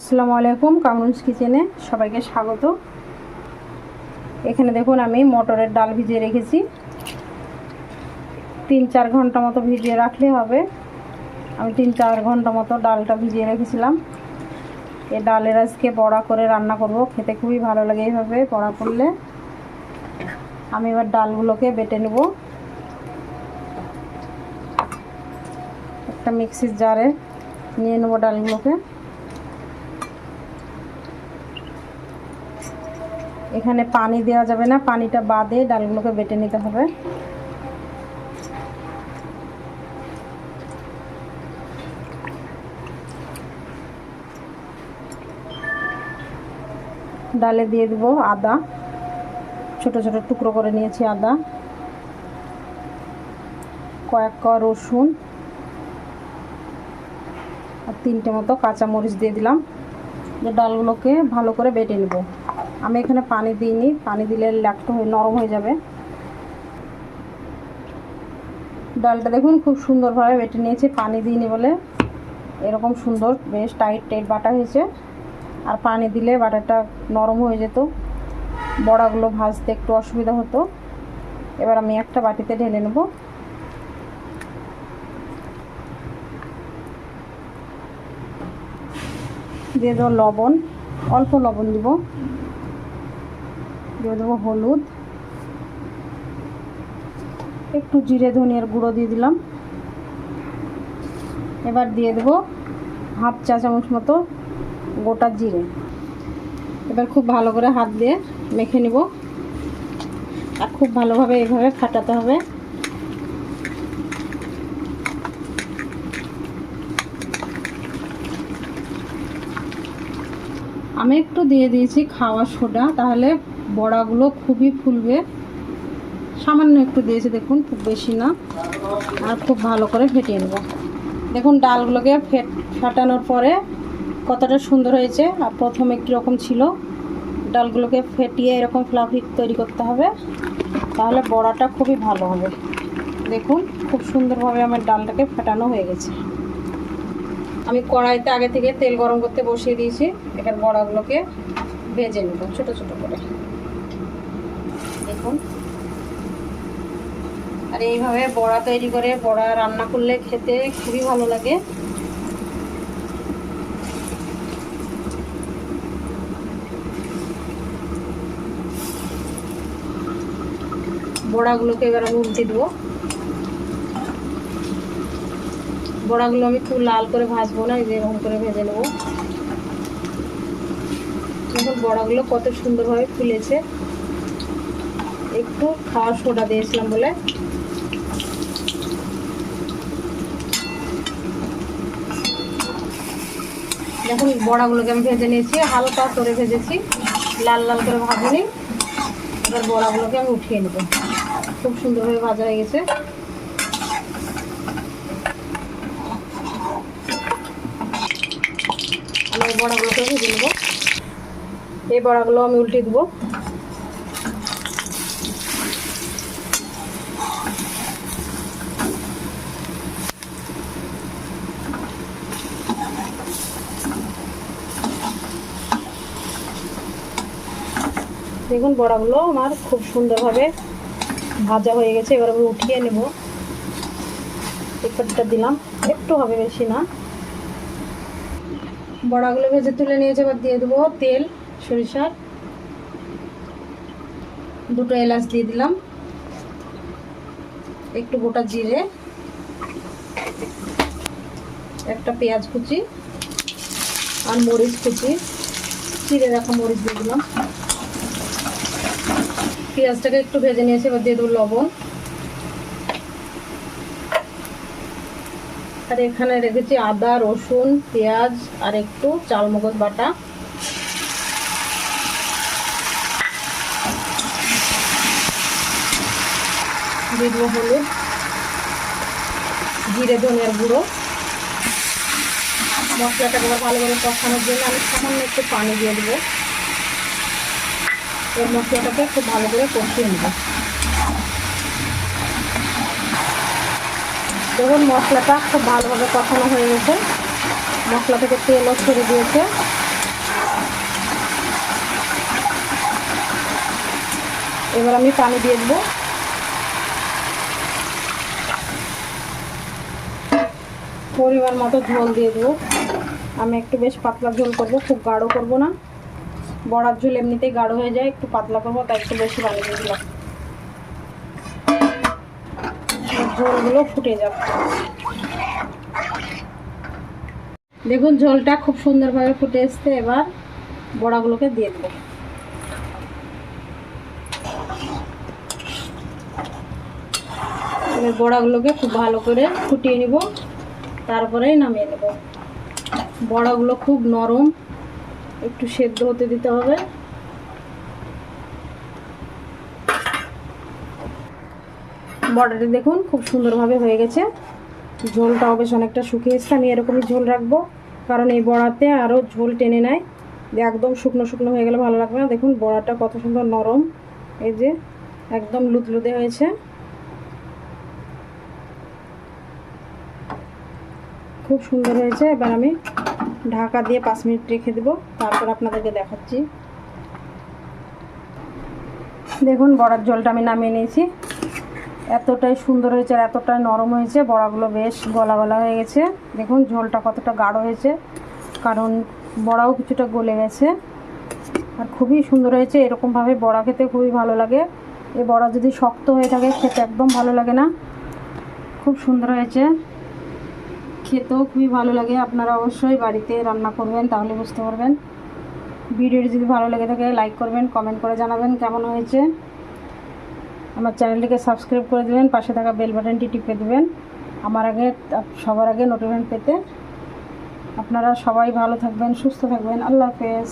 আসসালামু আলাইকুম, কামরুন্স কিচেনে সবাইকে স্বাগত। এখানে দেখুন, আমি মটরের ডাল ভিজিয়ে রেখেছি। তিন চার ঘণ্টা মতো ভিজিয়ে রাখলে হবে। আমি তিন চার ঘণ্টা মতো ডালটা ভিজিয়ে রেখেছিলাম। এই ডালের আজকে বড়া করে রান্না করব। খেতে খুবই ভালো লাগে এইভাবে বড়া করলে। আমি এবার ডালগুলোকে বেটে নেব। একটা মিক্সির জারে নিয়ে নেব ডালগুলোকে। এখানে পানি দেওয়া যাবে না, পানিটা বাদে ডালগুলোকে বেটে নিতে হবে। ডালে দিয়ে দেবো আদা, ছোট ছোট টুকরো করে নিয়েছি আদা, কয়েক ক রসুন, আর তিনটে মতো কাঁচামরিচ দিয়ে দিলাম। যে ডালগুলোকে ভালো করে বেটে নেব। আমি এখানে পানি দিইনি। পানি দিলে ল্যাকটো হয়ে নরম হয়ে যাবে। ডালটা দেখুন খুব সুন্দরভাবে বেটে নিয়েছি। পানি দিইনি বলে। এরকম সুন্দর, বেশ টাইট টাইট বাটা হয়েছে। আর পানি দিলে বাটাটা নরম হয়ে যেত। বড়াগুলো ভাজতে একটু অসুবিধা হতো। এবার আমি একটা বাটিতে ঢেলে নেব। দিয়ে দেবো লবণ, অল্প লবণ দিব। দিয়ে দেবো হলুদ। একটু জিরে ধনিয়ার গুঁড়ো দিয়ে দিলাম। এবার দিয়ে দেবো হাফ চা চামচ মতো গোটা জিরে। এবার খুব ভালো করে হাত দিয়ে মেখে নিব। আর খুব ভালোভাবে এভাবে ফাটাতে হবে। আমি একটু দিয়ে দিয়েছি খাওয়া সোডা, তাহলে বড়াগুলো খুবই ফুলবে। সামান্য একটু দিয়েছি দেখুন, খুব বেশি না। আর খুব ভালো করে ফেটিয়ে নেব। দেখুন, ডালগুলোকে ফেট, ফাটানোর পরে কতটা সুন্দর হয়েছে। আর প্রথমে একটু রকম ছিল। ডালগুলোকে ফেটিয়ে এরকম ফ্লাফি তৈরি করতে হবে। তাহলে বড়াটা খুবই ভালো হবে। দেখুন, খুব সুন্দরভাবে আমার ডালটাকে ফেটানো হয়ে গেছে। আমি কড়াইতে আগে থেকে তেল গরম করতে বসিয়ে দিয়েছি। এবার বড়াগুলোকে ভেজে নেব, ছোটো ছোটো করে। দেখুন আর এইভাবে বড়া তৈরি করে, বড়া রান্না করলে খেতে খুবই ভালো লাগে। বড়াগুলোকে এবার আমি উল্টে দেবো। বড়াগুলো আমি খুব লাল করে ভাজবো না এরকম করে ভেজে নেব। দেখুন, বড়াগুলো কত সুন্দরভাবে ফুলেছে। একটু খাওয়ার সোডা দিয়েছিলাম বলে। দেখুন, বড়াগুলোকে আমি ভেজে নিয়েছি, হালকা করে ভেজেছি, লাল লাল করে ভাজিনি। এবার বড়াগুলোকে আমি উঠিয়ে নেব। খুব সুন্দরভাবে ভাজা হয়ে গেছে। আমি বড়াগুলোকে ভেজে নেব। এই বড়াগুলো আমি উল্টে দেবো। দেখুন বড়াগুলো আমার খুব সুন্দরভাবে ভাজা হয়ে গেছে, এবার আমি উঠিয়ে নেব। পেপারটা দিলাম, একটু হবে বেশি না। বড়াগুলো ভেজে তুলে নিয়েছে, এবার দিয়ে দেবো তেল, সরিষার। দুটো এলাচ দিয়ে দিলাম, একটু গোটা জিরে, একটা পেঁয়াজ কুচি আর মরিচ কুচি। চিড়ে রাখা মরিচ দিয়ে দিলাম। পেঁয়াজটাকে একটু ভেজে নিয়েছি, এবার দিয়ে দেবো লবণ। আর এখানে রেখেছি আদা, রসুন, পেঁয়াজ, আর একটু চালমগজ বাটা। দিয়ে জিরে, ধনিয়ার গুঁড়ো। মশলাটাকে ভালো করে কষানোর জন্য আমি সামান্য একটু পানি দিয়ে দেবো। এর মশলাটাকে খুব ভালো করে কষিয়ে নেব। দেখুন, মশলাটা খুব ভালোভাবে কষানো হয়ে গেছে। মশলা থেকে তেলও ছেড়ে দিয়েছে। এবার আমি পানি দিয়ে দেবো। পরিমাণ মতো ঝোল দিয়ে দেবো। আমি একটু বেশ পাতলা ঝোল করব, খুব গাঢ় করব না। বড়ার ঝোল এমনিতেই গাঢ় হয়ে যায়, একটু পাতলা করব, তাই একটু বেশি পানি দিয়ে দিলাম। ঝোলগুলো ফুটে যাবে। দেখুন, ঝোলটা খুব সুন্দরভাবে ফুটে এসছে, এবার বড়াগুলোকে দিয়ে দেবো। বড়াগুলোকে খুব ভালো করে ফুটিয়ে নিব, তারপরেই নামিয়ে নেব। বড়াগুলো খুব নরম একটু সেদ্ধ হতে দিতে হবে। বড়াটা দেখুন, খুব সুন্দরভাবে হয়ে গেছে। ঝোলটাও বেশ অনেকটা শুকিয়ে এসছে, আমি এরকমই ঝোল রাখব। কারণ এই বড়াতে আরও ঝোল টেনে নেয়। একদম শুকনো শুকনো হয়ে গেলে ভালো লাগবে না। দেখুন, বড়াটা কত সুন্দর নরম। এই যে একদম লুতলুতে হয়েছে। খুব সুন্দর হয়েছে। এবার আমি ঢাকা দিয়ে পাঁচ মিনিট রেখে দেবো, তারপর আপনাদেরকে দেখাচ্ছি। দেখুন, বড়ার জলটা আমি নামিয়ে নিয়েছি। এতটাই সুন্দর হয়েছে আর এতটাই নরম হয়েছে, বড়াগুলো বেশ গলা গলা হয়ে গেছে। দেখুন, ঝোলটা কতটা গাঢ় হয়েছে, কারণ বড়াও কিছুটা গলে গেছে। আর খুবই সুন্দর হয়েছে, এরকমভাবে বড়া খেতে খুবই ভালো লাগে। এই বড়া যদি শক্ত হয়ে থাকে, খেতে একদম ভালো লাগে না। খুব সুন্দর হয়েছে। খেতেও খুবই ভালো লাগে। আপনারা অবশ্যই বাড়িতে রান্না করবেন, তাহলে বুঝতে পারবেন। ভিডিওটি যদি ভালো লেগে থাকে লাইক করবেন কমেন্ট করে জানাবেন কেমন হয়েছে। আমার চ্যানেলটিকে সাবস্ক্রাইব করে দেবেন, পাশে থাকা বেল বাটনটি টিপে দেবেন। আমার আগে, সবার আগে নোটিফিকেশন পেতে। আপনারা সবাই ভালো থাকবেন, সুস্থ থাকবেন। আল্লাহ হাফেজ।